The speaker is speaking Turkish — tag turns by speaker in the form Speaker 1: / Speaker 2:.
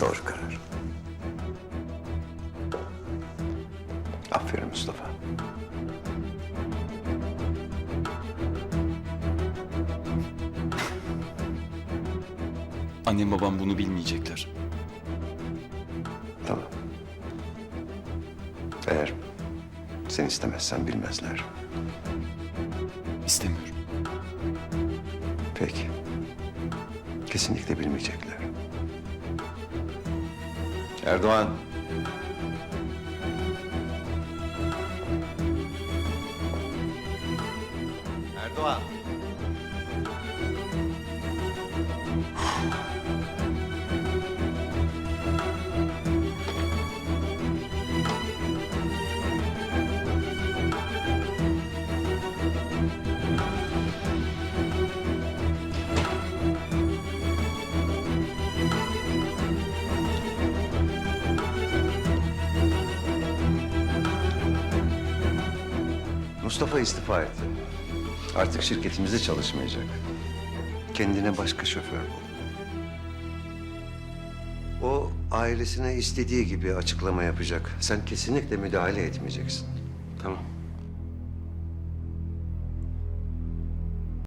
Speaker 1: Doğru karar. Aferin Mustafa.
Speaker 2: Annem babam bunu bilmeyecekler.
Speaker 1: Tamam. Eğer sen istemezsen bilmezler.
Speaker 2: İstemiyorum.
Speaker 1: Peki. Kesinlikle bilmeyecekler. Erdoğan. Erdoğan. Mustafa istifa etti. Artık şirketimizde çalışmayacak. Kendine başka şoför bul. O ailesine istediği gibi açıklama yapacak. Sen kesinlikle müdahale etmeyeceksin. Tamam.